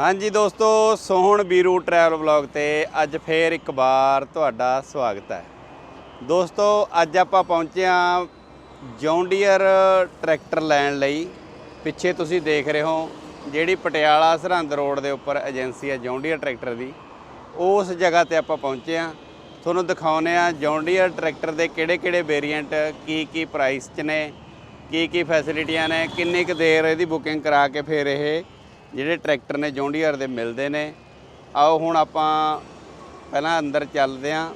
ਹਾਂਜੀ ਦੋਸਤੋ, ਸੋਹਣ ਬੀਰੂ travel vlog ਤੇ ਅੱਜ ਫੇਰ ਇੱਕ ਵਾਰ ਤੁਹਾਡਾ ਸਵਾਗਤ ਹੈ। ਦੋਸਤੋ, ਅੱਜ ਆਪਾਂ ਪਹੁੰਚੇ ਹਾਂ ਜੌਂਡੀਅਰ ਟਰੈਕਟਰ ਲੈਣ ਲਈ। ਪਿੱਛੇ ਤੁਸੀਂ ਦੇਖ ਰਹੇ ਹੋ ਜਿਹੜੀ ਪਟਿਆਲਾ ਸਰਹੰਦ ਰੋਡ ਦੇ ਉੱਪਰ ਏਜੰਸੀ ਹੈ ਜੌਂਡੀਅਰ ਟਰੈਕਟਰ ਦੀ। ਉਸ ਜਗ੍ਹਾ ਤੇ ਆਪਾਂ ਪਹੁੰਚੇ ਹਾਂ। ਤੁਹਾਨੂੰ ਦਿਖਾਉਨੇ ਆ ਜੌਂਡੀਅਰ ਟਰੈਕਟਰ ਦੇ ਕਿਹੜੇ-ਕਿਹੜੇ ਵੇਰੀਐਂਟ ਕੀ ਕੀ ਪ੍ਰਾਈਸ 'ਚ ਨੇ ਕੀ ਕੀ ਫੈਸਿਲਿਟੀਆਂ ਨੇ, ਕਿੰਨੀ ਕੁ ਦੇਰ ਇਹਦੀ ਬੁਕਿੰਗ ਕਰਾ ਕੇ ਫਿਰ ਇਹ ਜਿਹੜੇ ਟਰੈਕਟਰ ਨੇ ਜੌਂਡੀਅਰ ਦੇ ਮਿਲਦੇ ਨੇ। ਆਓ ਹੁਣ ਆਪਾਂ ਪਹਿਲਾਂ ਅੰਦਰ ਚੱਲਦੇ ਹਾਂ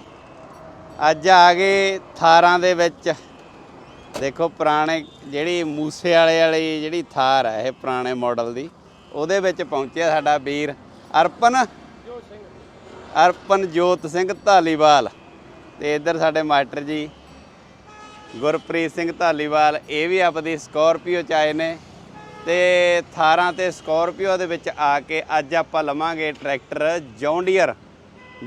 ਅੱਜ ਆ ਗਏ 18 ਦੇ ਵਿੱਚ। ਦੇਖੋ ਪੁਰਾਣੇ ਜਿਹੜੀ ਮੂਸੇ ਵਾਲੇ ਵਾਲੀ ਜਿਹੜੀ ਥਾਰ ਹੈ ਇਹ ਪੁਰਾਣੇ ਮਾਡਲ ਦੀ, ਉਹਦੇ ਵਿੱਚ ਪਹੁੰਚਿਆ ਸਾਡਾ ਵੀਰ ਅਰਪਨ। ਅਰਪਨ ਜੋਤ ਸਿੰਘ ਧਾਲੀਵਾਲ ਤੇ ਇੱਧਰ ਸਾਡੇ ਮਾਸਟਰ ਜੀ ਗੁਰਪ੍ਰੀਤ ਸਿੰਘ ਧਾਲੀਵਾਲ, ਇਹ ਵੀ ਆਪਦੀ ਸਕੋਰਪੀਓ ਚ ਆਏ ਨੇ। ਤੇ 18 ਤੇ ਸਕੋਰਪੀਓ ਦੇ ਵਿੱਚ ਆ ਕੇ ਅੱਜ ਆਪਾਂ ਲਵਾਂਗੇ tractor John Deere.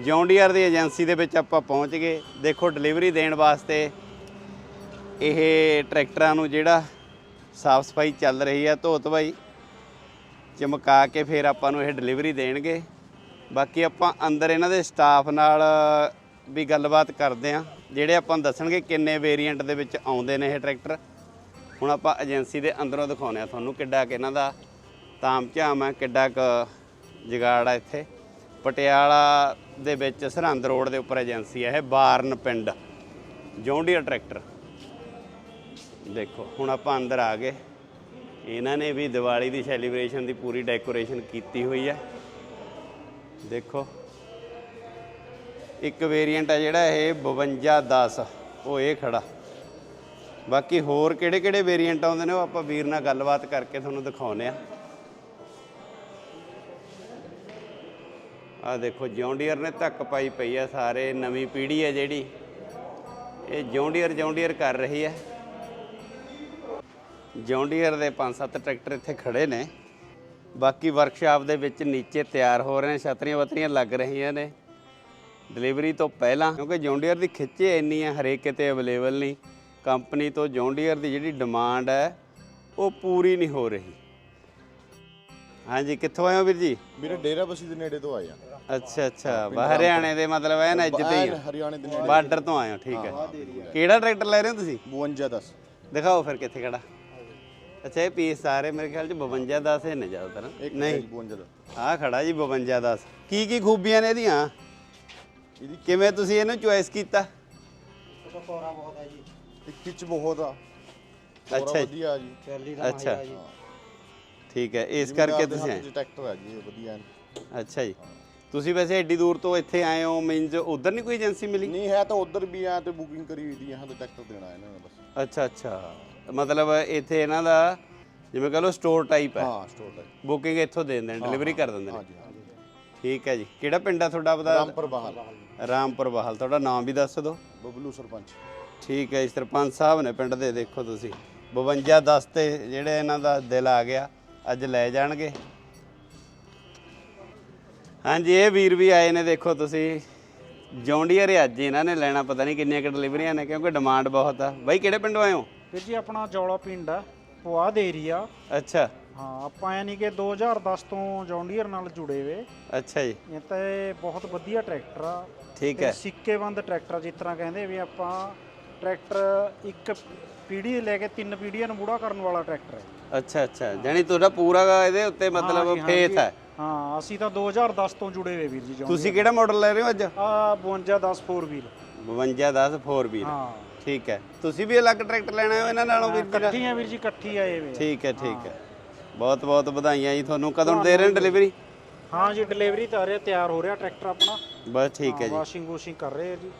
John Deere ਦੀ ਏਜੰਸੀ ਦੇ ਵਿੱਚ ਆਪਾਂ ਪਹੁੰਚ ਗਏ। ਦੇਖੋ ਡਿਲੀਵਰੀ ਦੇਣ ਵਾਸਤੇ ਇਹ ਟਰੈਕਟਰਾਂ ਨੂੰ ਜਿਹੜਾ ਸਾਫ਼ ਸਫ਼ਾਈ ਚੱਲ ਰਹੀ ਹੈ ਧੋਤ ਭਾਈ ਚਮਕਾ ਕੇ ਫਿਰ ਆਪਾਂ ਨੂੰ ਇਹ ਡਿਲੀਵਰੀ ਦੇਣਗੇ। ਬਾਕੀ ਆਪਾਂ ਅੰਦਰ ਇਹਨਾਂ ਦੇ ਸਟਾਫ ਨਾਲ ਵੀ ਗੱਲਬਾਤ ਕਰਦੇ ਆ। ਜਿਹੜੇ ਆਪਾਂ ਨੂੰ ਦੱਸਣਗੇ ਕਿੰਨੇ ਵੇਰੀਐਂਟ ਦੇ ਵਿੱਚ ਆਉਂਦੇ ਨੇ ਇਹ ਟਰੈਕਟਰ। ਹੁਣ ਆਪਾਂ ਏਜੰਸੀ ਦੇ ਅੰਦਰੋਂ ਦਿਖਾਉਂਦੇ ਆ ਤੁਹਾਨੂੰ ਕਿੱਡਾ ਕਿ ਇਹਨਾਂ ਦਾ ਤਾਮ ਝਾਮ ਹੈ, ਕਿੱਡਾ ਕ ਜਗਾੜ ਆ ਇੱਥੇ। ਪਟਿਆਲਾ ਦੇ ਵਿੱਚ ਸਰਹੰਦ ਰੋਡ ਦੇ ਉੱਪਰ ਏਜੰਸੀ ਹੈ ਇਹ, ਬਾਰਨ ਪਿੰਡ, ਜੌਂਡੀਅਰ ਟਰੈਕਟਰ। ਦੇਖੋ, ਹੁਣ ਆਪਾਂ ਅੰਦਰ ਆ ਗਏ। ਇਹਨਾਂ ਨੇ ਵੀ ਦੀਵਾਲੀ ਦੀ ਸੈਲੀਬ੍ਰੇਸ਼ਨ ਦੀ ਪੂਰੀ ਡੈਕੋਰੇਸ਼ਨ ਕੀਤੀ ਹੋਈ ਹੈ। ਦੇਖੋ, ਇੱਕ ਵੇਰੀਐਂਟ ਹੈ ਜਿਹੜਾ ਇਹ 5210 ਉਹ ਇਹ ਖੜਾ। ਬਾਕੀ ਹੋਰ ਕਿਹੜੇ ਕਿਹੜੇ ਵੇਰੀਐਂਟ ਆਉਂਦੇ ਨੇ ਉਹ ਆਪਾਂ ਵੀਰ ਨਾਲ ਗੱਲਬਾਤ ਕਰਕੇ ਤੁਹਾਨੂੰ ਦਿਖਾਉਨੇ ਆ ਆ ਦੇਖੋ, ਜੌਂਡੀਅਰ ਨੇ ਧੱਕ ਪਾਈ ਪਈ ਆ ਸਾਰੇ, ਨਵੀਂ ਪੀੜ੍ਹੀ ਹੈ ਜਿਹੜੀ। ਇਹ ਜੌਂਡੀਅਰ ਜੌਂਡੀਅਰ ਕਰ ਰਹੀ ਹੈ। ਜੌਂਡੀਅਰ ਦੇ 5-7 ਟਰੈਕਟਰ ਇੱਥੇ ਖੜੇ ਨੇ। ਬਾਕੀ ਵਰਕਸ਼ਾਪ ਦੇ ਵਿੱਚ ਨੀਚੇ ਤਿਆਰ ਹੋ ਰਹੇ ਨੇ, ਛਤਰੀਆਂ ਵਤਰੀਆਂ ਲੱਗ ਰਹੀਆਂ ਨੇ। ਡਿਲੀਵਰੀ ਤੋਂ ਪਹਿਲਾਂ, ਕਿਉਂਕਿ ਜੌਂਡੀਅਰ ਦੀ ਖਿੱਚੇ ਇੰਨੀ ਆ, ਹਰੇਕ ਕਿਤੇ ਅਵੇਲੇਬਲ ਨਹੀਂ। ਕੰਪਨੀ ਤੋਂ ਜੌਂਡੀਅਰ ਦੀ ਜਿਹੜੀ ਡਿਮਾਂਡ ਹੈ ਉਹ ਪੂਰੀ ਨਹੀਂ ਹੋ ਰਹੀ। ਹਾਂਜੀ ਕਿੱਥੋਂ ਆਏ ਹੋ ਵੀਰ ਜੀ? ਵੀਰੇ ਡੇਰਾ ਬਸੀ ਦੇ ਨੇੜੇ ਤੋਂ ਆਏ ਆ। ਅੱਛਾ ਅੱਛਾ ਬਾ ਹਰਿਆਣੇ ਦੇ ਮਤਲਬ ਐ ਨਾ ਇੱਜ਼ਤ ਹੀ ਐਨ ਆ। ਹਰਿਆਣੇ ਦੇ ਨੇੜੇ ਬਾਰਡਰ ਤੋਂ ਆਏ ਹੋ ਠੀਕ ਹੈ। ਕਿਹੜਾ ਟਰੈਕਟਰ ਲੈ ਰਹੇ ਹੋ ਤੁਸੀਂ? 52 10 ਦਿਖਾਓ ਫਿਰ ਕਿੱਥੇ ਖੜਾ। ਅੱਛਾ ਇਹ ਪੀਸ ਸਾਰੇ ਮੇਰੇ ਖਿਆਲ ਚ 52 10 ਹੈ ਨੇ ਜ਼ਿਆਦਾਤਰ। ਨਹੀਂ। 52 ਦਾ ਆਹ ਖੜਾ ਜੀ 52 10 ਕੀ ਕੀ ਖੂਬੀਆਂ ਨੇ ਇਹਦੀਆਂ? ਇਹਦੀ ਕਿਵੇਂ ਤੁਸੀਂ ਇਹਨੂੰ ਚੁਆਇਸ ਕੀਤਾ? ਇੱਕ ਖਿੱਚ ਬਹੁਤ ਆ। ਅੱਛਾ ਅੱਛਾ ਜੀ। ਵਧੀਆ ਜੀ। ਅੱਛਾ। ਠੀਕ ਹੈ ਇਸ ਕਰਕੇ ਤੁਸੀਂ ਆਏ ਟਰੈਕਟਰ ਆ ਜੀ ਇਹ ਵਧੀਆ ਐਨ। ਅੱਛਾ ਜੀ। ਤੁਸੀਂ ਵੈਸੇ ਐਡੀ ਦੂਰ ਤੋਂ ਇੱਥੇ ਆਏ ਹੋ ਮੀਨਸ ਉਧਰ ਨਹੀਂ ਕੋਈ ਏਜੰਸੀ ਮਿਲੀ? ਨਹੀਂ ਹੈ ਤਾਂ ਉਧਰ ਵੀ ਆ ਤੇ ਬੁਕਿੰਗ ਕਰੀ ਹੋਈ ਦੀ यहाँ ਤੇ ਟਰੈਕਟਰ ਦੇਣਾ ਇਹਨਾਂ ਨੇ ਬਸ। ਅੱਛਾ ਅੱਛਾ। ਮਤਲਬ ਇੱਥੇ ਇਹਨਾਂ ਦਾ ਜਿਵੇਂ ਕਹ ਲਓ ਸਟੋਰ ਟਾਈਪ ਹੈ। ਹਾਂ ਸਟੋਰ ਦਾ ਬੁਕਿੰਗ ਇੱਥੋਂ ਦੇ ਦਿੰਦੇ ਨੇ ਡਿਲੀਵਰੀ ਕਰ ਦਿੰਦੇ ਨੇ। ਹਾਂਜੀ ਹਾਂਜੀ। ਠੀਕ ਹੈ ਜੀ। ਕਿਹੜਾ ਪਿੰਡ ਆ ਤੁਹਾਡਾ ਬਤਾ ਰਾਮਪੁਰ ਬਹਾਲ। ਰਾਮਪੁਰ ਬਹਾਲ। ਤੁਹਾਡਾ ਨਾਮ ਵੀ ਦੱਸ ਦਿਓ। ਬਬਲੂ ਸਰਪੰਚ। ਠੀਕ ਹੈ ਜੀ ਸਰਪੰਚ ਸਾਹਿਬ ਨੇ ਪਿੰਡ ਦੇ ਦੇਖੋ ਤੁਸੀਂ। 52 10 ਤੇ ਜਿਹੜੇ ਇਹਨਾਂ ਦਾ ਦਿਲ ਆ ਗਿਆ ਅੱਜ ਲੈ ਜਾਣਗੇ। ਹਾਂਜੀ ਇਹ ਵੀਰ ਵੀ ਆਏ ਨੇ ਦੇਖੋ ਤੁਸੀਂ। ਜੌਂਡੀਅਰ ਅੱਜ ਇਹਨਾਂ ਨੇ ਲੈਣਾ ਪਤਾ ਨਹੀਂ ਕਿੰਨੀਆਂ ਕਿ ਡਿਲੀਵਰੀਆਂ ਨੇ ਕਿਉਂਕਿ ਡਿਮਾਂਡ ਬਹੁਤ ਆ। ਬਾਈ ਕਿਹੜੇ ਪਿੰਡੋਂ ਆਏ ਹੋ? ਵੀਰ ਜੀ ਆਪਣਾ ਜੌਲਾ ਪਿੰਡ ਆ ਪੁਆਧ ਏਰੀਆ। ਅੱਛਾ। ਹਾਂ ਆਪਾਂ ਯਾਨੀ ਕਿ 2010 ਤੋਂ ਜੌਂਡੀਅਰ ਨਾਲ ਜੁੜੇ ਵੇ ਅੱਛਾ ਜੀ। ਇਹ ਤਾਂ ਬਹੁਤ ਵਧੀਆ ਟਰੈਕਟਰ ਆ। ਠੀਕ ਹੈ। ਸਿੱਕੇਬੰਦ ਟਰੈਕਟਰ ਜਿਸ ਤਰ੍ਹਾਂ ਕਹਿੰਦੇ ਵੀ ਆਪਾਂ ਟਰੈਕਟਰ ਇੱਕ ਪੀੜ੍ਹੀ ਲੈ ਕੇ ਤਿੰਨ ਪੀੜ੍ਹੀਆਂ ਨੂੰ ਮੂੜਾ ਕਰਨ ਵਾਲਾ ਟਰੈਕਟਰ ਹੈ। ਅੱਛਾ ਅੱਛਾ। ਜਾਨੀ ਤੁਹਾਡਾ ਪੂਰਾ ਇਹਦੇ ਉੱਤੇ ਮਤਲਬ ਹਾਂਜੀ, ਫੇਥ ਹਾਂਜੀ। ਹੈ? ਹਾਂ ਅਸੀਂ ਤਾਂ 2010 ਤੋਂ ਜੁੜੇ ਵੇ ਵੀਰ ਜੀ ਜੌਂਡੀਅਰ ਤੁਸੀਂ ਕਿਹੜਾ ਮਾਡਲ ਲੈ ਰਹੇ ਹੋ ਅੱਜ? ਆ 52 10 4 ਵੀਲ 52 10 4 ਵੀਲ ਹਾਂ। ਠੀਕ ਹੈ। ਤੁਸੀਂ ਵੀ ਅਲੱਗ ਟਰੈਕਟਰ ਲੈਣਾ ਹੋ ਇਹਨਾਂ ਨਾਲੋਂ ਵੀਰ ਜੀ ਨਾਲ? ਇਕੱਠੀਆਂ ਵੀਰ ਜੀ ਇਕੱਠੀ ਆਏ ਵੇ ਆ। ਠੀਕ ਹੈ ਠੀਕ ਹੈ। ਬਹੁਤ ਬਹੁਤ ਵਧਾਈਆਂ ਜੀ ਤੁਹਾਨੂੰ। ਕਦੋਂ ਦੇ ਰਹੇ ਡਿਲੀਵਰੀ ਹਾਂ ਜੀ ਡਿਲੀਵਰੀ ਤਾਂ ਆ ਰਿਹਾ ਤਿਆਰ ਹੋ ਰਿਹਾ ਟਰੈਕਟਰ ਆਪਣਾ। ਬਸ ਠੀਕ ਹੈ ਜੀ। ਵਾਸ਼ਿੰਗ ਵੂਸ਼ਿੰਗ ਕਰ ਰਹੇ ਆ ਜੀ।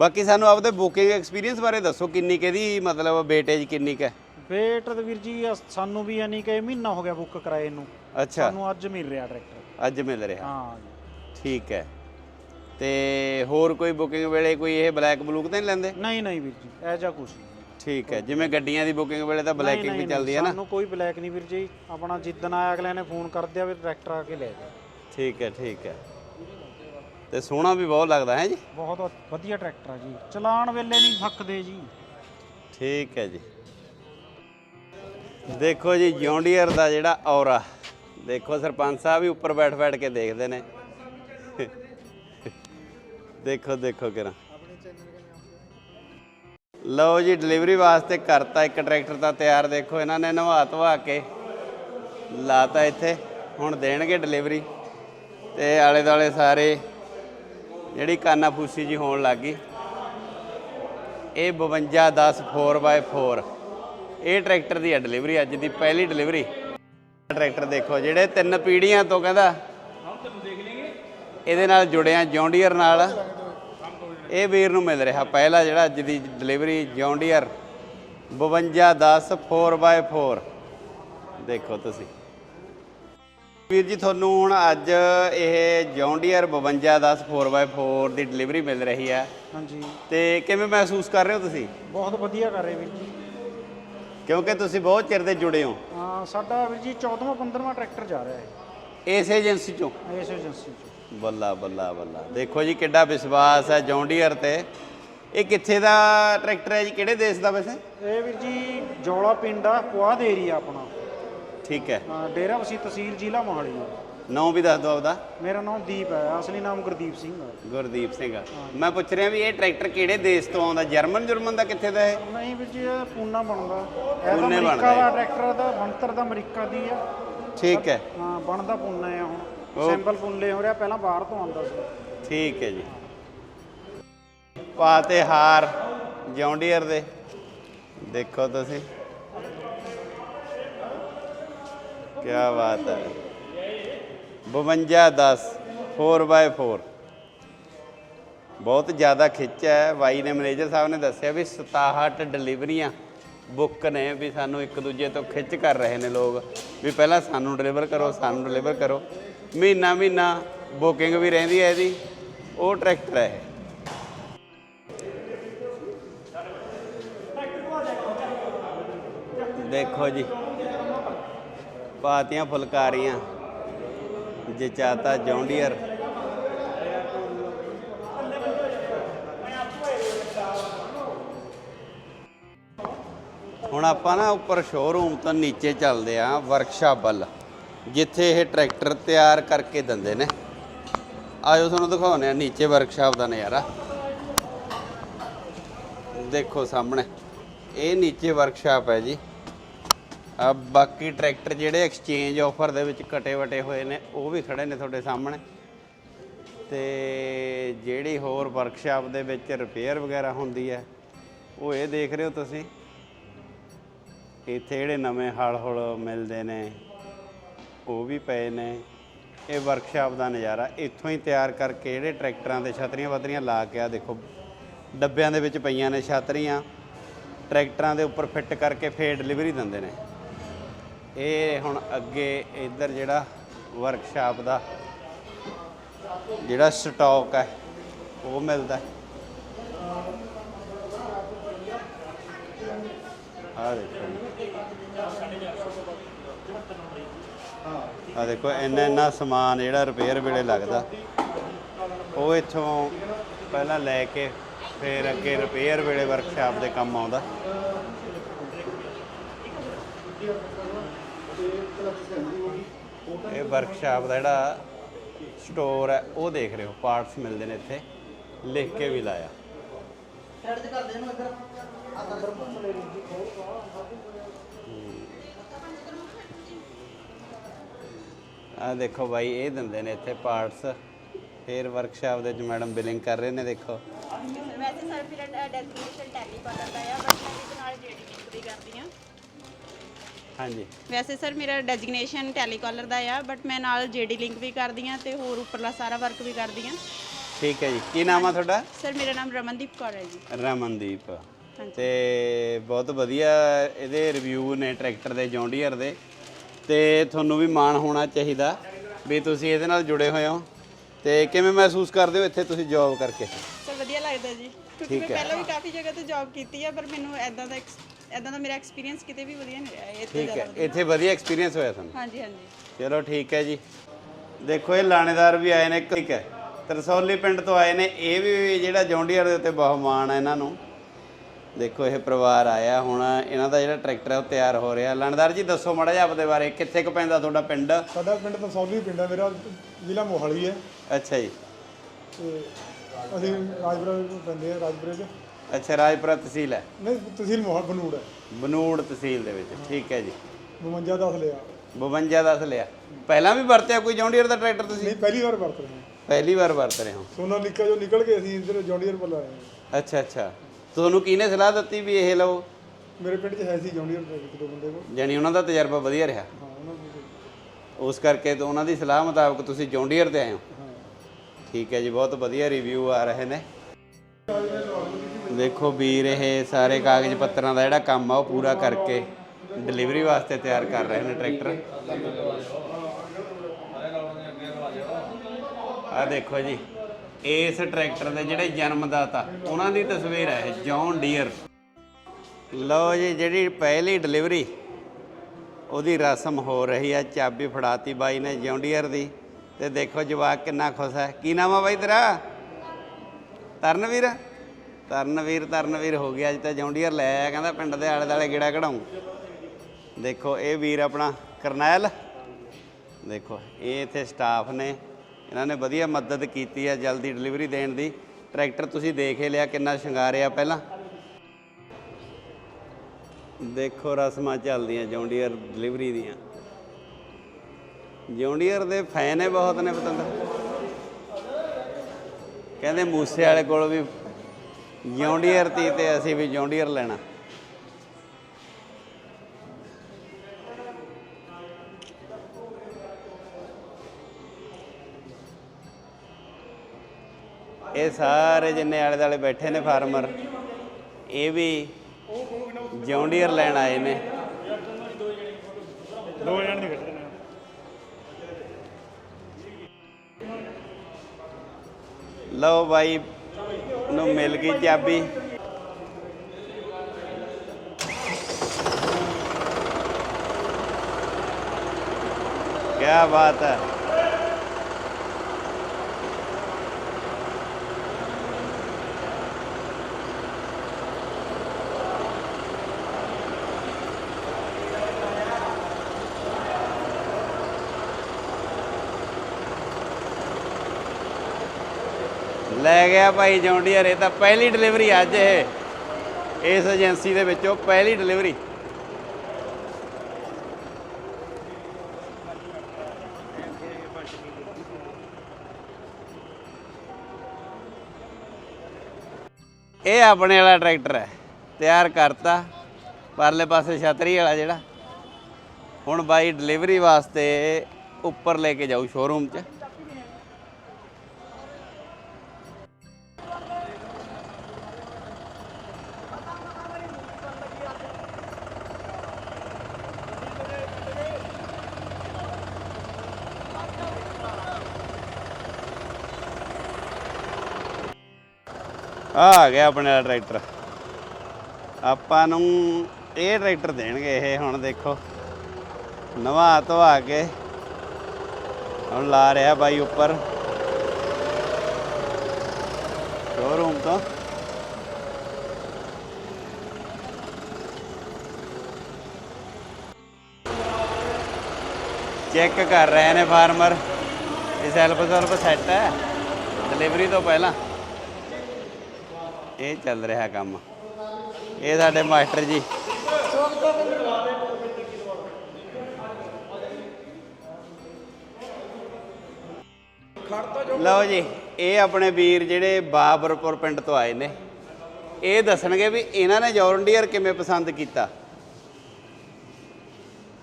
ਬਾਕੀ ਸਾਨੂੰ ਆਪਦੇ ਬੁਕਿੰਗ ਐਕਸਪੀਰੀਅੰਸ ਬਾਰੇ ਦੱਸੋ ਕਿੰਨੀ ਕਿਹਦੀ ਮਤਲਬ ਵੇਟੇਜ ਕਿੰਨੀ ਕੁ ਹੈ? ਵੇਟ ਤੇ ਵੀਰ ਜੀ ਅਸ- ਸਾਨੂੰ ਵੀ ਯਾਨੀ ਕਿ ਮਹੀਨਾ ਹੋ ਗਿਆ ਬੁੱਕ ਕਰਾਏ ਨੂੰ। ਅੱਛਾ। ਸਾਨੂੰ ਅੱਜ ਮਿਲ ਰਿਹਾ ਟਰੈਕਟਰ ਅੱਜ ਮਿਲ ਰਿਹਾ। ਹਾਂ ਜੀ। ਠੀਕ ਹੈ। ਤੇ ਹੋਰ ਕੋਈ ਬੁਕਿੰਗ ਵੇਲੇ ਕੋਈ ਇਹ ਬਲੈਕ ਬਲੂਕ ਤਾਂ ਨਹੀਂ ਲੈਂਦੇ? ਨਹੀਂ ਨਹੀਂ ਵੀਰ ਜੀ ਐ ਜਾ ਕੁਛ ਨਹੀਂ। ਠੀਕ ਹੈ ਜਿਵੇਂ ਗੱਡੀਆਂ ਦੀ ਬੁਕਿੰਗ ਵੇਲੇ ਤਾਂ ਨਹੀਂ, ਬਲੈਕਿੰਗ ਨਹੀਂ, ਚੱਲਦੀ ਹੈ ਨਾ? ਸਾਨੂੰ ਕੋਈ ਬਲੈਕ ਨਹੀਂ ਵੀਰ ਜੀ। ਆਪਣਾ ਜਿੱਦਣ ਆਇਆ ਅਗਲੇ ਨੇ ਫੋਨ ਕਰ ਦਿਆ ਵੀ ਟਰੈਕਟਰ ਆ ਕੇ ਲੈ ਜਾ ਠੀਕ ਹੈ ਠੀਕ ਹੈ। ਤੇ ਸੋਹਣਾ ਵੀ ਬਹੁਤ ਲੱਗਦਾ ਹੈ ਜੀ? ਬਹੁਤ ਵਧੀਆ ਟਰੈਕਟਰ ਆ ਜੀ। ਚਲਾਣ ਵੇਲੇ ਨਹੀਂ ਥੱਕਦੇ ਜੀ। ਠੀਕ ਹੈ ਜੀ। ਦੇਖੋ ਜੀ ਜੌਂਡੀਅਰ ਦਾ ਜਿਹੜਾ ਔਰਾ। ਦੇਖੋ ਸਰਪੰਚ ਸਾਹਿਬ ਵੀ ਉੱਪਰ ਬੈਠ ਬੈਠ ਕੇ ਦੇਖਦੇ ਨੇ। ਦੇਖੋ ਦੇਖੋ ਕਿਰਾ। ਲਓ ਜੀ ਡਿਲੀਵਰੀ ਵਾਸਤੇ ਕਰਤਾ ਇੱਕ ਟਰੈਕਟਰ ਤਾਂ ਤਿਆਰ। ਦੇਖੋ ਇਹਨਾਂ ਨੇ ਨਵਾ ਧਵਾ ਕੇ ਲਾਤਾ ਇੱਥੇ। ਹੁਣ ਦੇਣਗੇ ਡਿਲੀਵਰੀ। ਤੇ ਆਲੇ ਦਾਲੇ ਸਾਰੇ ਜਿਹੜੀ ਕਾਨਾਫੂਸੀ ਜੀ ਹੋਣ ਲੱਗੀ ਇਹ 5210 4x4 ਇਹ ਟਰੈਕਟਰ ਦੀ ਹੈ ਡਿਲੀਵਰੀ ਅੱਜ ਦੀ ਪਹਿਲੀ ਡਿਲੀਵਰੀ ਟਰੈਕਟਰ ਦੇਖੋ, ਜਿਹੜੇ ਤਿੰਨ ਪੀੜ੍ਹੀਆਂ ਤੋਂ ਕਹਿੰਦਾ, ਇਹਦੇ ਨਾਲ ਜੁੜਿਆ ਜੌਂਡੀਅਰ ਨਾਲ। ਇਹ ਵੀਰ ਨੂੰ ਮਿਲ ਰਿਹਾ, ਪਹਿਲਾ ਜਿਹੜਾ ਅੱਜ ਦੀ ਡਿਲੀਵਰੀ ਜੌਂਡੀਅਰ। 5210 4x4 ਦੇਖੋ ਤੁਸੀਂ। ਵੀਰ ਜੀ ਤੁਹਾਨੂੰ ਹੁਣ ਅੱਜ ਇਹ ਜੌਂਡੀਅਰ 5210 4x4 ਦੀ ਡਿਲੀਵਰੀ ਮਿਲ ਰਹੀ ਹੈ। ਹਾਂਜੀ। ਤੇ ਕਿਵੇਂ ਮਹਿਸੂਸ ਕਰ ਰਹੇ ਹੋ ਤੁਸੀਂ? ਬਹੁਤ ਵਧੀਆ ਕਰ ਰਹੇ ਵੀਰ ਜੀ। ਕਿਉਂਕਿ ਤੁਸੀਂ ਬਹੁਤ ਚਿਰ ਦੇ ਜੁੜੇ ਹੋ। ਹਾਂ ਸਾਡਾ ਵੀਰ ਜੀ 14ਵਾਂ 15ਵਾਂ ਟਰੈਕਟਰ ਜਾ ਰਿਹਾ ਹੈ ਇਸ ਏਜੰਸੀ ਚੋਂ? ਇਸ ਏਜੰਸੀ 'ਚ। ਬੱਲਾ ਬੱਲਾ ਬੱਲਾ। ਦੇਖੋ ਜੀ ਕਿੱਡਾ ਵਿਸ਼ਵਾਸ ਹੈ ਜੌਂਡੀਅਰ ਤੇ। ਇਹ ਕਿੱਥੇ ਦਾ ਟਰੈਕਟਰ ਹੈ ਜੀ? ਕਿਹੜੇ ਦੇਸ਼ ਦਾ ਵੈਸੇ? ਇਹ ਵੀਰ ਜੀ ਜੌਲਾ ਪਿੰਡ ਆ ਪੁਆਧ ਏਰੀਆ ਆਪਣਾ। ਠੀਕ ਹੈ। ਹਾਂ, ਡੇਰਾ ਵਸੀ ਤਹਿਸੀਲ ਜ਼ਿਲ੍ਹਾ ਮੋਹਾਲੀ ਹੈ। ਨਾਂ ਵੀ ਦੱਸ ਦਿਓ ਆਪਦਾ। ਮੇਰਾ ਨਾਮ ਦੀਪ ਹੈ ਅਸਲੀ ਨਾਮ ਗੁਰਦੀਪ ਸਿੰਘ ਹੈ। ਗੁਰਦੀਪ ਸਿੰਘ। ਮੈਂ ਪੁੱਛ ਰਿਹਾ ਵੀ ਇਹ ਟਰੈਕਟਰ ਕਿਹੜੇ ਦੇਸ਼ ਤੋਂ ਆਉਂਦਾ ਜਰਮਨ ਜੁਰਮਨ ਦਾ ਕਿੱਥੇ ਦਾ ਹੈ ਨਹੀਂ ਵੀਰ ਜੀ ਇਹ ਪੂਨਾ ਬਣਦਾ। ਇਹ ਤਾਂ ਪੂਨੇ ਅਮਰੀਕਾ ਦਾ ਟਰੈਕਟਰ ਦਾ ਬਣਤਰ ਦਾ ਅਮਰੀਕਾ ਦੀ ਆ ਠੀਕ ਹੈ। ਹਾਂ ਬਣਦਾ ਪੂਨਾ ਆ ਹੁਣ। ਸੈਂਪਲ ਪੂਨੇ ਹੋ ਰਿਹਾ ਪਹਿਲਾਂ ਬਾਹਰ ਤੋਂ ਆਉਂਦਾ ਸੀ। ਠੀਕ ਹੈ ਜੀ। ਪਾਤੇ ਹਾਰ ਜੌਂਡੀਅਰ ਦੇ। ਦੇਖੋ ਤੁਸੀਂ। ਕੀ ਬਾਤ ਹੈ। 52 10 4x4 ਬਹੁਤ ਜ਼ਿਆਦਾ ਖਿੱਚ ਹੈ। ਬਾਈ ਨੇ ਮੈਨੇਜਰ ਸਾਹਿਬ ਨੇ ਦੱਸਿਆ ਵੀ 67 ਡਿਲੀਵਰੀਆਂ ਬੁੱਕ ਨੇ ਵੀ ਸਾਨੂੰ ਇੱਕ ਦੂਜੇ ਤੋਂ ਖਿੱਚ ਕਰ ਰਹੇ ਨੇ ਲੋਕ। ਵੀ ਪਹਿਲਾਂ ਸਾਨੂੰ ਡਿਲੀਵਰ ਕਰੋ, ਸਾਨੂੰ ਡਿਲੀਵਰ ਕਰੋ। ਮਹੀਨਾ ਮਹੀਨਾ ਬੁਕਿੰਗ ਵੀ ਰਹਿੰਦੀ ਹੈ ਇਹਦੀ। ਉਹ ਟਰੈਕਟਰ ਹੈ ਦੇਖੋ ਜੀ ਪਾਤੀਆਂ ਫੁਲਕਾਰੀਆਂ। ਜਚਾਤਾ ਜੌਂਡੀਅਰ। ਹੁਣ ਆਪਾਂ ਨਾ ਉੱਪਰ ਸ਼ੋਰੂਮ ਤੋਂ ਨੀਚੇ ਚੱਲਦੇ ਆਂ ਵਰਕਸ਼ਾਪ ਵੱਲ। ਜਿੱਥੇ ਇਹ ਟਰੈਕਟਰ ਤਿਆਰ ਕਰਕੇ ਦਿੰਦੇ ਨੇ। ਆਇਓ ਤੁਹਾਨੂੰ ਦਿਖਾਉਂਦੇ ਆ ਨੀਚੇ ਵਰਕਸ਼ਾਪ ਦਾ ਨਜ਼ਾਰਾ। ਦੇਖੋ ਸਾਹਮਣੇ, ਇਹ ਨੀਚੇ ਵਰਕਸ਼ਾਪ ਹੈ ਜੀ। ਆ ਬਾਕੀ ਟਰੈਕਟਰ ਜਿਹੜੇ ਐਕਸਚੇਂਜ ਆਫਰ ਦੇ ਵਿੱਚ ਕਟੇ ਵਟੇ ਹੋਏ ਨੇ, ਉਹ ਵੀ ਖੜੇ ਨੇ ਤੁਹਾਡੇ ਸਾਹਮਣੇ। ਤੇ ਜਿਹੜੀ ਹੋਰ ਵਰਕਸ਼ਾਪ ਦੇ ਵਿੱਚ ਰਿਪੇਅਰ ਵਗੈਰਾ ਹੁੰਦੀ ਹੈ, ਉਹ ਇਹ ਦੇਖ ਰਹੇ ਹੋ ਤੁਸੀਂ? ਇੱਥੇ ਜਿਹੜੇ ਨਵੇਂ ਹਲ ਹੁਲ ਮਿਲਦੇ ਨੇ, ਉਹ ਵੀ ਪਏ ਨੇ। ਇਹ ਵਰਕਸ਼ਾਪ ਦਾ ਨਜ਼ਾਰਾ ਇੱਥੋਂ ਹੀ ਤਿਆਰ ਕਰਕੇ ਜਿਹੜੇ ਟਰੈਕਟਰਾਂ ਦੇ ਛਤਰੀਆਂ ਵਤਰੀਆਂ ਲਾ ਕੇ ਆ ਦੇਖੋ, ਡੱਬਿਆਂ ਦੇ ਵਿੱਚ ਪਈਆਂ ਨੇ ਛਤਰੀਆਂ। ਟਰੈਕਟਰਾਂ ਦੇ ਉੱਪਰ ਫਿੱਟ ਕਰਕੇ ਫੇਰ ਡਿਲੀਵਰੀ ਦਿੰਦੇ ਨੇ। ਇਹ ਹੁਣ ਅੱਗੇ ਇੱਧਰ ਜਿਹੜਾ ਵਰਕਸ਼ਾਪ ਦਾ ਜਿਹੜਾ ਸਟਾਕ ਹੈ, ਉਹ ਮਿਲਦਾ ਹੈ। ਆ ਦੇਖੋ ਜੀ। ਆ ਦੇਖੋ, ਇੰਨਾ ਇੰਨਾ ਸਮਾਨ ਜਿਹੜਾ ਰਿਪੇਅਰ ਵੇਲੇ ਲੱਗਦਾ। ਉਹ ਇੱਥੋਂ ਪਹਿਲਾਂ ਲੈ ਕੇ ਫਿਰ ਅੱਗੇ ਰਿਪੇਅਰ ਵੇਲੇ ਵਰਕਸ਼ਾਪ ਦੇ ਕੰਮ ਆਉਂਦਾ। ਇਹ ਵਰਕਸ਼ਾਪ ਦਾ ਜਿਹੜਾ ਸਟੋਰ ਹੈ ਉਹ ਦੇਖ ਰਹੇ ਹੋ ਪਾਰਟਸ ਮਿਲਦੇ ਨੇ ਇੱਥੇ ਲਿਖ ਕੇ ਵੀ ਲਾਇਆ। ਆ ਦੇਖੋ ਬਾਈ ਇਹ ਦਿੰਦੇ ਨੇ ਇੱਥੇ ਪਾਰਟਸ ਫਿਰ ਵਰਕਸ਼ਾਪ ਦੇ ਵਿੱਚ ਮੈਡਮ ਬਿਲਿੰਗ ਕਰ ਰਹੇ ਨੇ ਦੇਖੋ। ਵੈਸੇ ਸਰ ਮੇਰਾ ਡੈਸਟੀਨੇਸ਼ਨ ਟੈਲੀ ਦਾ ਆ ਬਟ ਮੈਂ ਇਹਦੇ ਨਾਲ ਜਿਹੜੀ ਕਰਦੀ ਆ ਹਾਂਜੀ। ਵੈਸੇ ਸਰ ਮੇਰਾ ਡੈਜ਼ਿਗਨੇਸ਼ਨ ਟੈਲੀਕਾਲਰ ਦਾ ਆ ਬਟ ਮੈਂ ਨਾਲ ਜੀਡੀ ਲਿੰਕ ਵੀ ਕਰਦੀ ਆ ਤੇ ਹੋਰ ਉੱਪਰਲਾ ਸਾਰਾ ਵਰਕ ਵੀ ਕਰਦੀ ਆ ਠੀਕ ਹੈ ਜੀ। ਕੀ ਨਾਮ ਆ ਤੁਹਾਡਾ? ਸਰ ਮੇਰਾ ਨਾਮ ਰਮਨਦੀਪ ਕੌਰ ਹੈ ਜੀ। ਰਮਨਦੀਪ। ਤੇ ਬਹੁਤ ਵਧੀਆ ਇਹਦੇ ਰਿਵਿਊ ਨੇ ਟਰੈਕਟਰ ਦੇ ਜੌਂਡੀਅਰ ਦੇ। ਤੇ ਤੁਹਾਨੂੰ ਵੀ ਮਾਣ ਹੋਣਾ ਚਾਹੀਦਾ ਵੀ ਤੁਸੀਂ ਇਹਦੇ ਨਾਲ ਜੁੜੇ ਹੋਏ ਹੋ। ਤੇ ਕਿਵੇਂ ਮਹਿਸੂਸ ਕਰਦੇ ਹੋ ਇੱਥੇ ਤੁਸੀਂ ਜੌਬ ਕਰਕੇ? ਸਰ ਵਧੀਆ ਲੱਗਦਾ ਜੀ। ਕਿਉਂਕਿ ਮੈਂ। ਪਹਿਲਾਂ ਵੀ ਕਾਫੀ ਜਗ੍ਹਾ ਤੇ ਜੌਬ ਕੀਤੀ ਆ ਪਰ ਮੈਨੂੰ ਐਦਾਂ ਦਾ ਐਦਾਂ ਦਾ ਮੇਰਾ ਐਕਸਪੀਰੀਅੰਸ ਕਿਤੇ ਵੀ ਵਧੀਆ ਨਹੀਂ ਰਿਹਾ ਤੋਂ ਠੀਕ ਹੈ ਜ਼ਿਆਦਾ। ਇੱਥੇ ਵਧੀਆ ਐਕਸਪੀਰੀਅੰਸ ਹੋਇਆ ਤੁਹਾਨੂੰ? ਹਾਂਜੀ ਹਾਂਜੀ। ਚਲੋ ਠੀਕ ਹੈ ਜੀ। ਦੇਖੋ ਇਹ ਲਾਣੇਦਾਰ ਵੀ ਆਏ ਨੇ ਠੀਕ ਹੈ। ਤਰਸੌਲੀ ਪਿੰਡ ਤੋਂ ਆਏ ਨੇ ਇਹ ਵੀ ਜਿਹੜਾ ਜੌਂਡੀਅਰ ਦੇ ਉੱਤੇ ਬਹੁਤ ਮਾਣ ਹੈ ਇਹਨਾਂ ਨੂੰ। ਦੇਖੋ ਇਹ ਪਰਿਵਾਰ ਆਇਆ ਹੁਣ ਇਹਨਾਂ ਦਾ ਜਿਹੜਾ ਟਰੈਕਟਰ ਹੈ ਉਹ ਤਿਆਰ ਹੋ ਰਿਹਾ। ਲਣਦਾਰ ਜੀ ਦੱਸੋ ਮਾੜਾ ਜਿਹਾ ਆਪਦੇ ਬਾਰੇ ਕਿੱਥੇ ਕੁ ਪੈਂਦਾ ਤੁਹਾਡਾ ਪਿੰਡ? ਸਾਡਾ ਪਿੰਡ ਤਾਂ ਸੌਲੀ ਪਿੰਡ ਹੈ ਮੇਰਾ ਜ਼ਿਲ੍ਹਾ ਮੋਹਾਲੀ ਹੈ। ਅੱਛਾ ਜੀ। ਤੇ ਅਸੀਂ ਰਾਜਪੁਰਾ ਪੈਂਦੇ ਆ ਰਾਜਪੁਰੇ 'ਚ। ਅੱਛਾ ਰਾਜਪੁਰਾ ਤਹਿਸੀਲ ਹੈ? ਨਹੀਂ ਤਹਿਸੀਲ ਮੋਹਾਲ ਬਨੂੜ ਹੈ। ਬਨੂੜ ਤਹਿਸੀਲ ਦੇ ਵਿੱਚ ਠੀਕ ਹੈ ਜੀ। 52 ਦੱਸ ਲਿਆ। 52 ਦੱਸ ਲਿਆ। ਪਹਿਲਾਂ ਵੀ ਵਰਤਿਆ ਕੋਈ ਜੌਂਡੀਅਰ ਦਾ ਟਰੈਕਟਰ ਤੁਸੀਂ? ਨਹੀਂ ਪਹਿਲੀ ਵਾਰ ਵਰਤ ਰਹੇ ਹਾਂ। ਪਹਿਲੀ ਵਾਰ ਵਰਤ ਰਹੇ ਹੋ। ਸੋਨਾ ਨਿੱਕਾ ਜੋ ਨਿਕਲ ਕੇ ਅਸੀਂ ਇੱਧਰ ਜੌਂਡੀਅਰ ਪਰ ਲਾਏ ਹਾਂ। ਅੱਛਾ ਅੱਛਾ। ਤੁਹਾਨੂੰ ਕਿਹਨੇ ਸਲਾਹ ਦਿੱਤੀ ਵੀ ਇਹ ਲਓ? ਮੇਰੇ ਪਿੰਡ 'ਚ ਹੈ ਸੀ ਜੌਂਡੀਅਰ ਦਾ ਇੱਕ ਦੋ ਬੰਦੇ ਕੋਲ। ਜਾਣੀ ਉਹਨਾਂ ਦਾ ਤਜਰਬਾ ਵਧੀਆ ਰਿਹਾ? ਹਾਂ ਉਹਨਾਂ ਨੂੰ ਉਸ ਕਰਕੇ ਤਾਂ ਉਹਨਾਂ ਦੀ ਸਲਾਹ ਮੁਤਾਬਕ ਤੁਸੀਂ ਜੌਂਡੀਅਰ ਤੇ ਆਏ ਹੋ। ਹਾਂ। ਠੀਕ ਹੈ ਜੀ ਬਹੁਤ ਵਧੀਆ ਰਿਵਿਊ ਆ ਰਹੇ ਨੇ। ਦੇਖੋ ਵੀਰ, ਇਹ ਸਾਰੇ ਕਾਗਜ਼ ਪੱਤਰਾਂ ਦਾ ਜਿਹੜਾ ਕੰਮ ਆ, ਉਹ ਪੂਰਾ ਕਰਕੇ ਡਿਲੀਵਰੀ ਵਾਸਤੇ ਤਿਆਰ ਕਰ ਰਹੇ ਨੇ ਟਰੈਕਟਰ। ਆ ਦੇਖੋ ਜੀ, ਇਸ ਟਰੈਕਟਰ ਦੇ ਜਿਹੜੇ ਜਨਮਦਾਤਾ, ਉਹਨਾਂ ਦੀ ਤਸਵੀਰ ਹੈ ਇਹ ਜੌਨ ਡੀਅਰ। ਲਓ ਜੀ, ਜਿਹੜੀ ਪਹਿਲੀ ਡਿਲੀਵਰੀ ਉਹਦੀ ਰਸਮ ਹੋ ਰਹੀ ਹੈ, ਚਾਬੀ ਫੜਾਤੀ ਬਾਈ ਨੇ ਜੌਂਡੀਅਰ ਦੀ। ਤੇ ਦੇਖੋ ਜਵਾਕ ਕਿੰਨਾ ਖੁਸ਼ ਹੈ। ਕੀ ਨਾਮ ਆ ਬਾਈ ਤੇਰਾ? ਤਰਨਵੀਰ ਤਰਨਵੀਰ ਤਰਨਵੀਰ ਹੋ ਗਿਆ, ਅੱਜ ਤਾਂ ਜੌਂਡੀਅਰ ਲੈ ਆਇਆ, ਕਹਿੰਦਾ ਪਿੰਡ ਦੇ ਆਲੇ ਦਾਲੇ ਗੇੜਾ ਕਢਾਉਂ ਦੇਖੋ, ਇਹ ਵੀਰ ਆਪਣਾ ਕਰਨੈਲ। ਦੇਖੋ, ਇਹ ਇੱਥੇ ਸਟਾਫ ਨੇ, ਇਹਨਾਂ ਨੇ ਵਧੀਆ ਮਦਦ ਕੀਤੀ ਹੈ ਜਲਦੀ ਡਿਲੀਵਰੀ ਦੇਣ ਦੀ। ਟਰੈਕਟਰ ਤੁਸੀਂ ਦੇਖ ਹੀ ਲਿਆ ਕਿੰਨਾ ਸ਼ਿੰਗਾਰਿਆ ਪਹਿਲਾਂ। ਦੇਖੋ, ਰਸਮਾਂ ਚੱਲਦੀਆਂ ਜੌਂਡੀਅਰ ਡਿਲੀਵਰੀ ਦੀਆਂ। ਜੌਂਡੀਅਰ ਦੇ ਫੈਨ ਹੈ ਬਹੁਤ ਨੇ ਪਤੰਦਰ। ਕਹਿੰਦੇ ਮੂਸੇ ਵਾਲੇ ਕੋਲ ਵੀ ਜੌਂਡੀਅਰ ਤੀ ਤੇ ਅਸੀਂ ਵੀ ਜੌਂਡੀਅਰ ਲੈਣਾ। ਇਹ ਸਾਰੇ ਜਿੰਨੇ ਆਲੇ ਦਾਲੇ ਬੈਠੇ ਨੇ ਫਾਰਮਰ ਇਹ ਵੀ ਜੌਂਡੀਅਰ ਲੈਣ ਆਏ ਨੇ। ਦੋ ਜਣ ਨਹੀਂ ਕੱਢਣੇ ਲਓ ਬਾਈ ਨੂੰ ਮਿਲ ਗਈ ਚਾਬੀ। ਕਿਆ ਬਾਤ ਹੈ। ਲੈ ਗਿਆ ਭਾਈ ਜੌਂਡੀਅਰ ਇਹ ਤਾਂ ਪਹਿਲੀ ਡਿਲੀਵਰੀ ਅੱਜ ਇਹ। ਇਸ ਏਜੰਸੀ ਦੇ ਵਿੱਚੋਂ ਪਹਿਲੀ ਡਿਲੀਵਰੀ। ਇਹ ਆਪਣੇ ਵਾਲਾ ਟਰੈਕਟਰ ਹੈ, ਤਿਆਰ ਕਰਤਾ, ਪਰਲੇ ਪਾਸੇ ਛਤਰੀ ਵਾਲਾ ਜਿਹੜਾ। ਹੁਣ ਬਾਈ ਡਿਲੀਵਰੀ ਵਾਸਤੇ ਉੱਪਰ ਲੈ ਕੇ ਜਾਊ ਸ਼ੋਰੂਮ 'ਚ। ਆ ਆ ਗਿਆ ਆਪਣੇ ਵਾਲਾ ਟਰੈਕਟਰ। ਆਪਾਂ ਨੂੰ ਇਹ ਟਰੈਕਟਰ ਦੇਣਗੇ ਇਹ ਹੁਣ ਦੇਖੋ। ਨਵਾ ਧਵਾ ਕੇ ਹੁਣ ਲਾ ਰਿਹਾ ਬਾਈ ਉੱਪਰ। ਸ਼ੋਰੂਮ ਤੋਂ। ਚੈੱਕ ਕਰ ਰਹੇ ਨੇ ਫਾਰਮਰ। ਇਹ ਸੈਲਫ ਸੈਲਫ ਸੈੱਟ ਹੈ। ਡਿਲੀਵਰੀ ਤੋਂ ਪਹਿਲਾਂ। ਇਹ ਚੱਲ ਰਿਹਾ ਕੰਮ। ਇਹ ਸਾਡੇ ਮਾਸਟਰ ਜੀ। ਲਓ ਜੀ, ਇਹ ਆਪਣੇ ਵੀਰ ਜਿਹੜੇ ਬਾਬਰਪੁਰ ਪਿੰਡ ਤੋਂ ਆਏ ਨੇ। ਇਹ ਦੱਸਣਗੇ ਵੀ ਇਹਨਾਂ ਨੇ ਜੌਰੰਡੀਅਰ ਕਿਵੇਂ ਪਸੰਦ ਕੀਤਾ।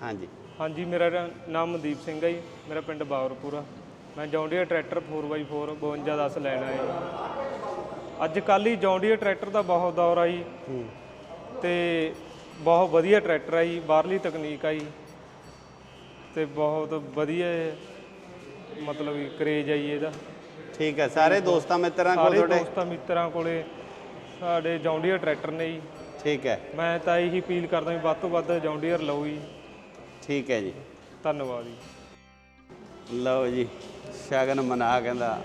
ਹਾਂਜੀ। ਹਾਂਜੀ, ਮੇਰਾ ਰ- ਨਾਮ ਮਨਦੀਪ ਸਿੰਘ ਹੈ ਜੀ। ਮੇਰਾ ਪਿੰਡ ਬਾਬਰਪੁਰ ਆ। ਮੈਂ ਜੌਂਡੀਆ ਟਰੈਕਟਰ 4x4 5210 ਲੈਣ ਆਇਆ ਜੀ। ਅੱਜ ਕੱਲ੍ਹ ਹੀ ਜੌਂਡੀਆ ਟਰੈਕਟਰ ਦਾ ਬਹੁਤ ਦੌਰ ਆ ਜੀ ਤੇ ਬਹੁਤ ਵਧੀਆ ਟਰੈਕਟਰ ਆ ਜੀ ਬਾਹਰਲੀ ਤਕਨੀਕ ਆ ਜੀ ਤੇ ਬਹੁਤ ਵਧੀਆ ਮਤਲਬ ਕਿ ਕਰੇਜ ਆ ਜੀ ਇਹਦਾ। ਠੀਕ ਹੈ ਸਾਰੇ ਦੋਸਤਾਂ ਮਿੱਤਰਾਂ ਕੋਲ ਸਾਰੇ ਤੁਹਾਡੇ ਦੋਸਤਾਂ ਮਿੱਤਰਾਂ ਕੋਲੇ ਸਾਡੇ ਜੌਂਡੀਆ ਟਰੈਕਟਰ ਨੇ ਜੀ। ਠੀਕ ਹੈ। ਮੈਂ ਤਾਂ ਇਹੀ ਅਪੀਲ ਕਰਦਾ ਵੀ ਵੱਧ ਤੋਂ ਵੱਧ ਜੌਂਡੀਅਰ ਲਓ ਜੀ। ਠੀਕ ਹੈ ਜੀ। ਧੰਨਵਾਦ ਜੀ। ਲਓ ਜੀ ਸ਼ਗਨ ਮਨਾ ਕਹਿੰਦਾ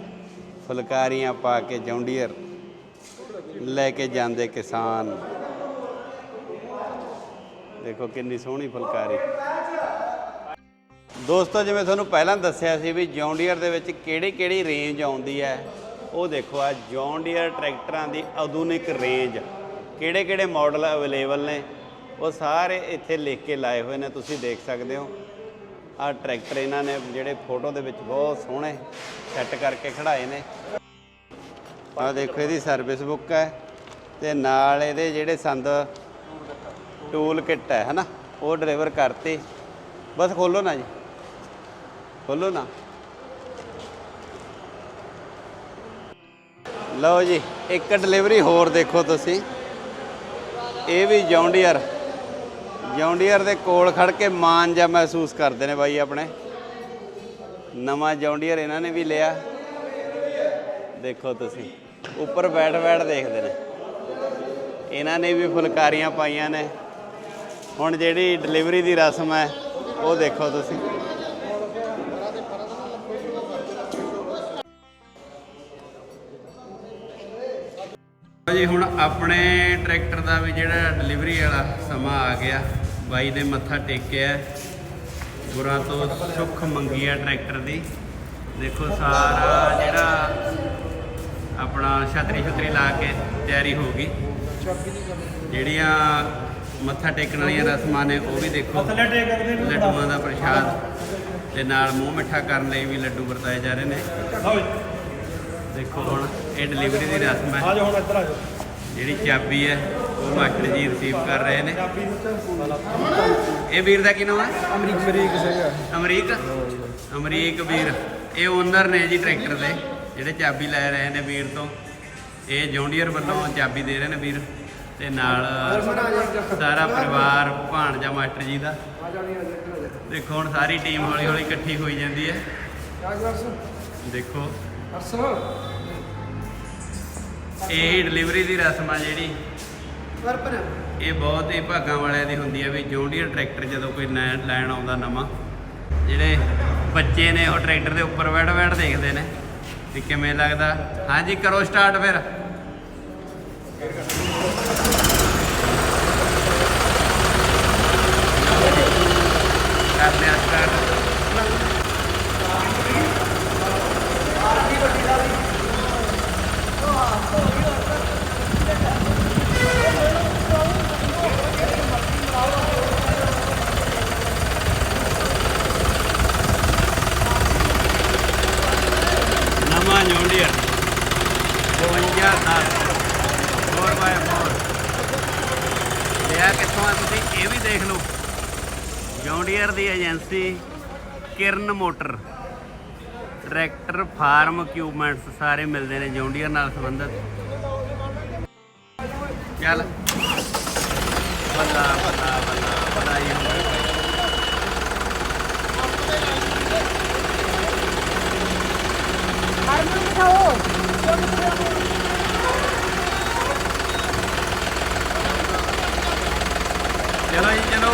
ਫੁਲਕਾਰੀਆਂ ਪਾ ਕੇ ਜੌਂਡੀਅਰ ਲੈ ਕੇ ਜਾਂਦੇ ਕਿਸਾਨ। ਦੇਖੋ ਕਿੰਨੀ ਸੋਹਣੀ ਫੁਲਕਾਰੀ। ਦੋਸਤੋ, ਜਿਵੇਂ ਤੁਹਾਨੂੰ ਪਹਿਲਾਂ ਦੱਸਿਆ ਸੀ ਵੀ ਜੌਂਡੀਅਰ ਦੇ ਵਿੱਚ ਕਿਹੜੀ ਕਿਹੜੀ ਰੇਂਜ ਆਉਂਦੀ ਹੈ, ਉਹ ਦੇਖੋ ਆ ਜੌਂਡੀਅਰ ਟਰੈਕਟਰਾਂ ਦੀ ਆਧੁਨਿਕ ਰੇਂਜ ਕਿਹੜੇ ਕਿਹੜੇ ਮਾਡਲ ਅਵੇਲੇਬਲ ਨੇ, ਉਹ ਸਾਰੇ ਇੱਥੇ ਲਿਖ ਕੇ ਲਾਏ ਹੋਏ ਨੇ, ਤੁਸੀਂ ਦੇਖ ਸਕਦੇ ਹੋ। ਆ ਟਰੈਕਟਰ ਇਹਨਾਂ ਨੇ, ਜਿਹੜੇ ਫੋਟੋ ਦੇ ਵਿੱਚ ਬਹੁਤ ਸੋਹਣੇ ਸੈੱਟ ਕਰਕੇ ਖੜਾਏ ਨੇ। ਆ ਦੇਖੋ ਇਹਦੀ ਸਰਵਿਸ ਬੁੱਕ ਹੈ ਤੇ ਨਾਲ ਇਹਦੇ ਜਿਹੜੇ ਸੰਦ ਟੂਲ ਕਿੱਟ ਹੈ, ਹਨਾ? ਉਹ ਡਿਲੀਵਰ ਕਰਤੇ। ਬਸ ਖੋਲੋ ਨਾ ਜੀ। ਖੋਲੋ ਨਾ। ਲਓ ਜੀ, ਇੱਕ ਡਿਲੀਵਰੀ ਹੋਰ ਦੇਖੋ ਤੁਸੀਂ। ਇਹ ਵੀ ਜੌਂਡੀਅਰ। ਜੌਂਡੀਅਰ ਦੇ ਕੋਲ ਖੜ ਕੇ ਮਾਣ ਜਾਂ ਮਹਿਸੂਸ ਕਰਦੇ ਨੇ ਬਾਈ ਆਪਣੇ। ਨਵਾਂ ਜੌਂਡੀਅਰ ਇਹਨਾਂ ਨੇ ਵੀ ਲਿਆ। ਦੇਖੋ ਤੁਸੀਂ। ਉੱਪਰ ਬੈਠ ਬੈਠ ਦੇਖਦੇ ਨੇ। ਇਹਨਾਂ ਨੇ ਵੀ ਫੁਲਕਾਰੀਆਂ ਪਾਈਆਂ ਨੇ। ਹੁਣ ਜਿਹੜੀ ਡਿਲੀਵਰੀ ਦੀ ਰਸਮ ਹੈ, ਉਹ ਦੇਖੋ ਤੁਸੀਂ। ਜੀ, ਹੁਣ ਆਪਣੇ ਟਰੈਕਟਰ ਦਾ ਵੀ ਜਿਹੜਾ ਡਿਲੀਵਰੀ ਵਾਲਾ ਸਮਾਂ ਆ ਗਿਆ। ਬਾਈ ਨੇ ਮੱਥਾ ਟੇਕਿਆ। ਗੁਰਾਂ ਤੋਂ ਸੁੱਖ ਮੰਗੀ ਹੈ ਟਰੈਕਟਰ ਦੀ। ਦੇਖੋ ਸਾਰਾ ਜਿਹੜਾ ਆਪਣਾ ਛਤਰੀ ਛਤਰੀ ਲਾ ਕੇ ਤਿਆਰੀ ਹੋ ਗਈ। ਜਿਹੜੀਆਂ ਮੱਥਾ ਟੇਕਣ ਵਾਲੀਆਂ ਰਸਮਾਂ ਨੇ ਉਹ ਵੀ ਦੇਖੋ। ਲੱਡੂਆਂ ਦਾ ਪ੍ਰਸ਼ਾਦ ਤੇ ਨਾਲ ਮੂੰਹ ਮਿੱਠਾ ਕਰਨ ਲਈ ਵੀ ਲੱਡੂ ਵਰਤਾਏ ਜਾ ਰਹੇ ਨੇ। ਦੇਖੋ ਹੁਣ ਇਹ ਡਿਲੀਵਰੀ ਦੀ ਰਸਮ ਹੈ। ਆ ਜਾਓ ਹੁਣ ਇੱਧਰ ਆ ਜਾਓ। ਜਿਹੜੀ ਚਾਬੀ ਹੈ ਉਹ ਮਾਸਟਰ ਜੀ ਰਿਸੀਵ ਕਰ ਰਹੇ ਨੇ। ਇਹ ਵੀਰ ਦਾ ਕੀ ਨਾਮ ਹੈ? ਅਮਰੀਕ ਅਮਰੀਕ? ਸਿੰਘ ਅਮਰੀਕ ਅਮਰੀਕ ਵੀਰ। ਇਹ ਓਨਰ ਨੇ ਜੀ ਟਰੈਕਟਰ ਦੇ। ਜਿਹੜੇ ਚਾਬੀ ਲੈ ਰਹੇ ਨੇ ਵੀਰ ਤੋਂ, ਇਹ ਜੌਂਡੀਅਰ ਵੱਲੋਂ ਚਾਬੀ ਦੇ ਰਹੇ ਨੇ ਵੀਰ, ਤੇ ਨਾਲ ਸਾਰਾ ਪਰਿਵਾਰ, ਭਾਣਜਾ ਮਾਸਟਰ ਜੀ ਦਾ। ਦੇਖੋ, ਹੁਣ ਸਾਰੀ ਟੀਮ ਹੌਲੀ ਹੌਲੀ ਇਕੱਠੀ ਹੋਈ ਜਾਂਦੀ ਹੈ। ਦੇਖੋ, ਇਹ ਡਿਲੀਵਰੀ ਦੀ ਰਸਮ ਆ ਜਿਹੜੀ। ਇਹ ਬਹੁਤ ਹੀ ਭਾਗਾਂ ਵਾਲਿਆਂ ਦੀ ਹੁੰਦੀ ਹੈ ਵੀ ਜੌਂਡੀਅਰ ਟਰੈਕਟਰ ਜਦੋਂ ਕੋਈ ਨੈ- ਲੈਣ ਆਉਂਦਾ ਨਵਾਂ, ਜਿਹੜੇ ਬੱਚੇ ਨੇ ਉਹ ਟਰੈਕਟਰ ਦੇ ਉੱਪਰ ਬੈਠ ਬੈਠ ਦੇਖਦੇ ਨੇ। ਵੀ ਕਿਵੇਂ ਲੱਗਦਾ? ਹਾਂਜੀ ਕਰੋ ਸਟਾਰਟ ਫਿਰ ਕਰ ਲਿਆ ਸਟਾਰਟ ਨਵਾਂ ਜੌਂਡੀਅਰ 52 4 ਬਾਏ 4 ਲਿਆ ਕਿੱਥੋਂ ਇਹ ਵੀ ਦੇਖ ਲਓ। ਜੌਂਡੀਅਰ ਦੀ agency Kiran motor. Tractor farm equipments ਸਾਰੇ ਮਿਲਦੇ ਨੇ ਜੌਂਡੀਅਰ ਨਾਲ ਸੰਬੰਧਿਤ। ਚੱਲ। ਬੱਲਾ ਬੱਲਾ ਬੱਲਾ ਬਧਾਈ ਹੋਵੇ ਚਲੋ ਜੀ ਚਲੋ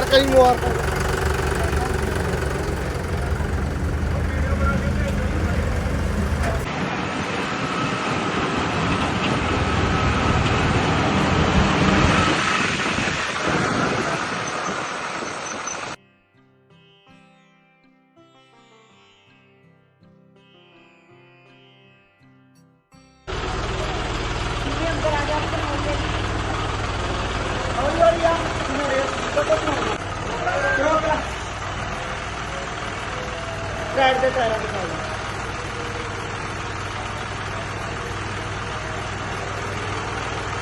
ਮੁਬਾਰਕਾਂ ਜੀ ਮੁਬਾਰਕਾਂ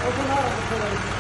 Open up.